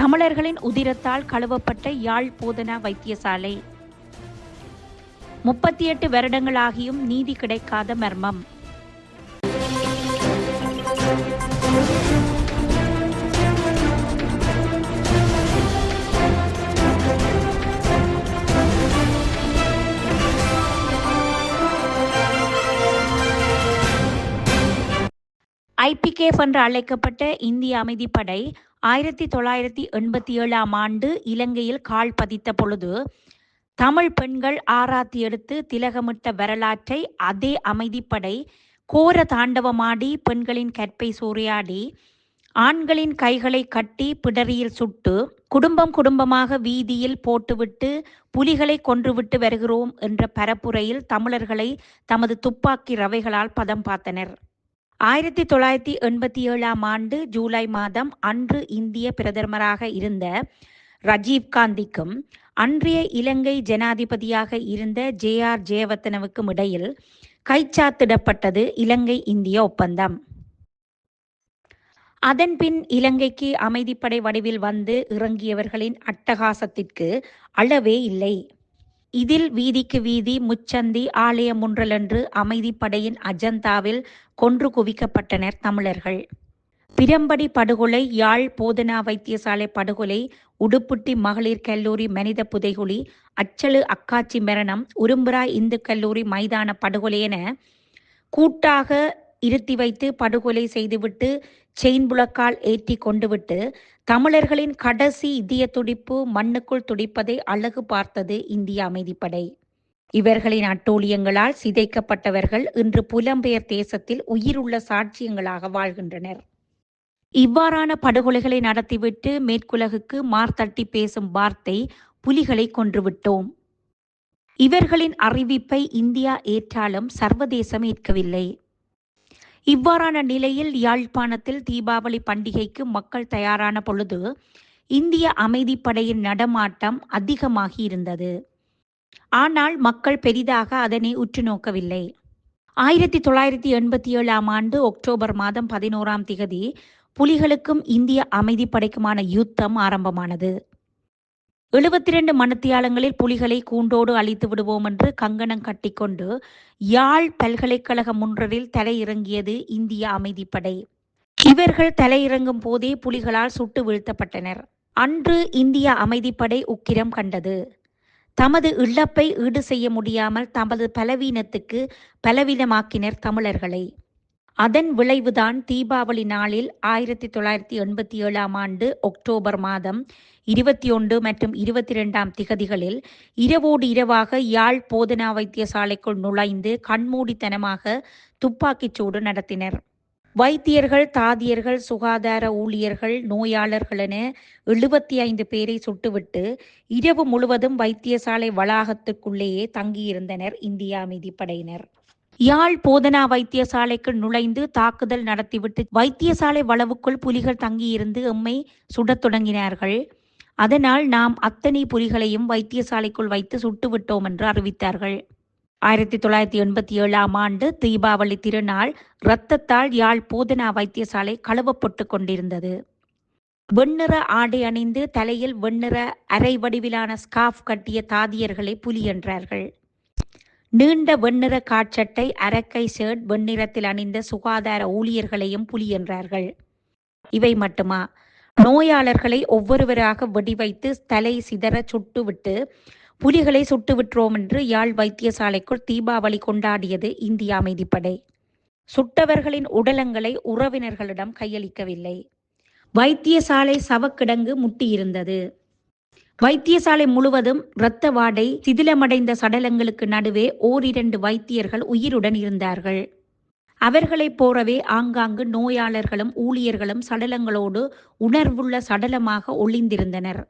தமிழர்களின் உதிரத்தால் கழுவப்பட்ட யாழ் போதனா வைத்தியசாலை. முப்பத்தி எட்டு வருடங்களாகியும் நீதி கிடைக்காத மர்மம். ஐபிகேஃப் என்று அழைக்கப்பட்ட இந்திய அமைதிப்படை ஆயிரத்தி தொள்ளாயிரத்தி எண்பத்தி ஏழாம் ஆண்டு இலங்கையில் கால் பதித்த பொழுது தமிழ் பெண்கள் ஆராத்தி எடுத்து திலகமிட்ட வரலாற்றை அதே அமைதிப்படை கோர தாண்டவமாடி பெண்களின் கற்பை சூறையாடி ஆண்களின் கைகளை கட்டி பிடரியில் சுட்டு குடும்பம் குடும்பமாக வீதியில் போட்டுவிட்டு புலிகளை கொன்றுவிட்டு வருகிறோம் என்ற பரப்புரையில் தமிழர்களை தமது துப்பாக்கி ரவைகளால் பதம் பார்த்தனர். ஆயிரத்தி தொள்ளாயிரத்தி எண்பத்தி ஏழாம் ஆண்டு ஜூலை மாதம் அன்று இந்திய பிரதமராக இருந்த ரஜீவ் காந்திக்கும் அன்றைய இலங்கை ஜனாதிபதியாக இருந்த ஜே ஆர் ஜெயவர்த்தனவுக்கும் இடையில் கைச்சாத்திடப்பட்டது இலங்கை இந்திய ஒப்பந்தம். அதன்பின் இலங்கைக்கு அமைதிப்படை வடிவில் வந்து இறங்கியவர்களின் அட்டகாசத்திற்கு அளவே இல்லை. இதில் வீதிக்கு வீதி முச்சந்தி ஆலயமுன்றலென்று அமைதிப்படையின் அஜந்தாவில் கொன்று குவிக்கப்பட்டனர் தமிழர்கள். பிரம்படி படுகொலை யாழ் போதனா வைத்தியசாலை படுகொலை உடுப்புட்டி மகளிர் கல்லூரி மனித புதைகுழி அச்சலு அக்காச்சி மரணம் உரும்புரா இந்து கல்லூரி மைதான படுகொலை என கூட்டாக இருத்தி வைத்து படுகொலை செய்துவிட்டு செயின் புலக்கால் ஏற்றி கொண்டுவிட்டு தமிழர்களின் கடைசி இதய துடிப்பு மண்ணுக்குள் துடிப்பதை அழகு பார்த்தது இந்திய அமைதிப்படை. இவர்களின் அட்டூழியங்களால் சிதைக்கப்பட்டவர்கள் இன்று புலம்பெயர் தேசத்தில் உயிருள்ள சாட்சியங்களாக வாழ்கின்றனர். இவ்வாறான படுகொலைகளை நடத்திவிட்டு மேற்குலகுக்கு மார்த்தட்டி பேசும் வார்த்தை புலிகளை கொன்றுவிட்டோம். இவர்களின் அறிவிப்பை இந்தியா ஏற்றாலும் சர்வதேசம் ஏற்கவில்லை. இவ்வாறான நிலையில் யாழ்ப்பாணத்தில் தீபாவளி பண்டிகைக்கு மக்கள் தயாரான பொழுது இந்திய அமைதிப்படையின் நடமாட்டம் அதிகமாகி இருந்தது. ஆனால் மக்கள் பெரிதாக அதனை உற்று நோக்கவில்லை. ஆயிரத்தி தொள்ளாயிரத்தி எண்பத்தி ஏழாம் ஆண்டு அக்டோபர் மாதம் பதினோராம் திகதி புலிகளுக்கும் இந்திய அமைதிப்படைக்குமான யுத்தம் ஆரம்பமானது. எழுபத்தி இரண்டு மணத்தியாலங்களில் புலிகளை கூண்டோடு அழித்து விடுவோம் என்று கங்கணம் கட்டிக்கொண்டு யாழ் பல்கலைக்கழக முன்றரில் தலையிறங்கியது இந்திய அமைதிப்படை. இவர்கள் தலையிறங்கும் போதே புலிகளால் சுட்டு வீழ்த்தப்பட்டனர். அன்று இந்திய அமைதிப்படை உக்கிரம் கண்டது. தமது இழப்பை ஈடு செய்ய முடியாமல் தமது பலவீனத்துக்கு பலவீனமாக்கினர் தமிழர்களை. அதன் விளைவுதான் தீபாவளி நாளில் ஆயிரத்தி தொள்ளாயிரத்தி எண்பத்தி ஏழாம் ஆண்டு அக்டோபர் மாதம் இருபத்தி ஒன்று மற்றும் இருபத்தி இரண்டாம் திகதிகளில் இரவோடு இரவாக யாழ் போதனா வைத்தியசாலைக்குள் நுழைந்து கண்மூடித்தனமாக துப்பாக்கிச் சூடு நடத்தினர். வைத்தியர்கள் தாதியர்கள் சுகாதார ஊழியர்கள் நோயாளர்கள் என எழுபத்தி ஐந்து பேரை சுட்டுவிட்டு இரவு முழுவதும் வைத்தியசாலை வளாகத்துக்குள்ளேயே தங்கியிருந்தனர் இந்திய அமைதிப்படையினர் யாழ் போதனா வைத்தியசாலைக்கு நுழைந்து தாக்குதல் நடத்திவிட்டு வைத்தியசாலை வளவுக்குள் புலிகள் தங்கியிருந்து எம்மை சுடத் தொடங்கினார்கள். அதனால் நாம் அத்தனை புலிகளையும் வைத்தியசாலைக்குள் வைத்து சுட்டுவிட்டோம் என்று அறிவித்தார்கள். ஆயிரத்தி தொள்ளாயிரத்தி எண்பத்தி ஏழாம் ஆண்டு தீபாவளி திருநாள் இரத்தத்தால் யாழ் போதனா வைத்தியசாலை கழுவப்பட்டு கொண்டிருந்தது. வெண்ணிற ஆடை அணிந்து தலையில் வெண்ணிற அரை வடிவிலான ஸ்கார்ஃப் கட்டிய தாதியர்களை புலி என்றார்கள். நீண்ட வெண்ணிற காட்சட்டை அரக்கை ஷர்ட் வெண்ணிறத்தில் அணிந்த சுகாதார ஊழியர்களையும் புலி என்றார்கள் இவை மட்டுமா? நோயாளர்களை ஒவ்வொருவராக வெடிவைத்து தலை சிதற சுட்டுவிட்டு புலிகளை சுட்டுவிட்டோம் என்று யாழ் வைத்தியசாலைக்குள் தீபாவளி கொண்டாடியது இந்திய அமைதிப்படை. சுட்டவர்களின் உடலங்களை உறவினர்களிடம் கையளிக்கவில்லை. வைத்தியசாலை சவக்கிடங்கு முட்டியிருந்தது. வைத்தியசாலை முழுவதும் இரத்த வாடை சிதிலமடைந்த சடலங்களுக்கு நடுவே ஓரிரண்டு வைத்தியர்கள் உயிருடன் இருந்தார்கள். அவர்களைப் போலவே ஆங்காங்கு நோயாளர்களும் ஊழியர்களும் சடலங்களோடு உணர்வுள்ள சடலமாக ஒளிந்திருந்தனர்.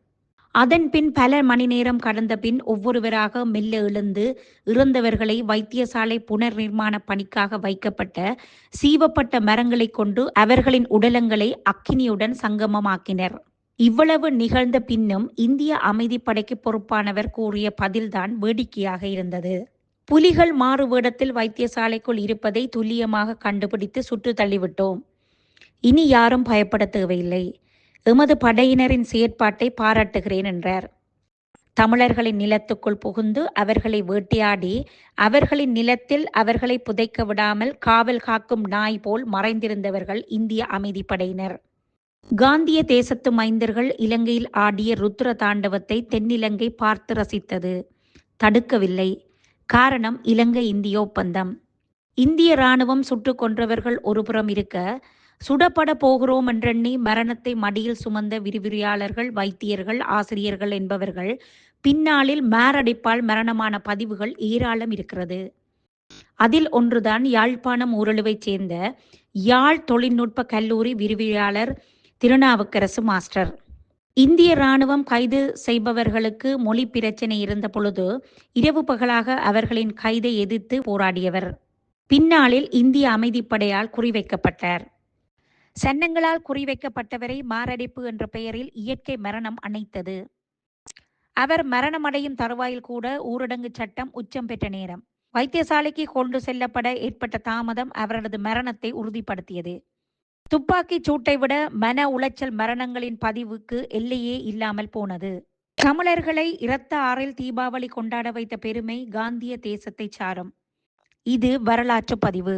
அதன் பின் பல மணி நேரம் கடந்த பின் ஒவ்வொருவராக மெல்ல எழுந்து இறந்தவர்களை வைத்தியசாலை புனர் நிர்மாண பணிக்காக வைக்கப்பட்ட சீவப்பட்ட மரங்களைக் கொண்டு அவர்களின் உடலங்களை அக்கினியுடன் சங்கமமாக்கினர். இவ்வளவு நிகழ்ந்த பின்னும் இந்திய அமைதிப்படைக்கு பொறுப்பானவர் கூறிய பதில்தான் வேடிக்கையாக இருந்தது. புலிகள் மாறு வேடத்தில் வைத்தியசாலைக்குள் இருப்பதை துல்லியமாக கண்டுபிடித்து சுட்டு தள்ளிவிட்டோம். இனி யாரும் பயப்பட தேவையில்லை. எமது படையினரின் செயற்பாட்டை பாராட்டுகிறேன் என்றார். தமிழர்களின் நிலத்துக்குள் புகுந்து அவர்களை வேட்டையாடி அவர்களின் நிலத்தில் அவர்களை புதைக்க விடாமல் காவல் காக்கும் நாய் போல் மறைந்திருந்தவர்கள் இந்திய அமைதிப்படையினர் காந்திய தேசத்து மைந்தர்கள் இலங்கையில் ஆடிய ருத்ர தாண்டவத்தை தென்னிலங்கை பார்த்து ரசித்தது. தடுக்கவில்லை. காரணம் இலங்கை இந்திய ஒப்பந்தம். இந்திய ராணுவம் சுட்டுக் கொன்றவர்கள் ஒருபுறம் இருக்க சுடப்பட போகிறோம் என்றெண்ணி மரணத்தை மடியில் சுமந்த விரிவிரியாளர்கள் வைத்தியர்கள் ஆசிரியர்கள் என்பவர்கள் பின்னாளில் மாரடைப்பால் மரணமான பதிவுகள் ஏராளம் இருக்கிறது. அதில் ஒன்றுதான் யாழ்ப்பாணம் ஊரழுவைச் சேர்ந்த யாழ் தொழில்நுட்ப கல்லூரி விரிவியாளர் திருநாவுக்கரசு மாஸ்டர். இந்திய ராணுவம் கைது செய்பவர்களுக்கு மொழி பிரச்சனை இருந்த பொழுது இரவு பகலாக அவர்களின் கைதை எதிர்த்து போராடியவர். பின்னாளில் இந்திய அமைதிப்படையால் குறிவைக்கப்பட்டார். சன்னங்களால் குறிவைக்கப்பட்டவரை மாரடைப்பு என்ற பெயரில் இயற்கை மரணம் அணைத்தது. அவர் மரணமடையும் தருவாயில் கூட ஊரடங்கு சட்டம் உச்சம் பெற்ற நேரம். வைத்தியசாலைக்கு கொண்டு செல்லப்பட ஏற்பட்ட தாமதம் அவரது மரணத்தை உறுதிப்படுத்தியது. துப்பாக்கிச் சூட்டை விட மன உளைச்சல் மரணங்களின் பதிவுக்கு எல்லையே இல்லாமல் போனது. தமிழர்களை இரத்த ஆறில் தீபாவளி கொண்டாட வைத்த பெருமை காந்திய தேசத்தை சாரும். இது வரலாற்று பதிவு.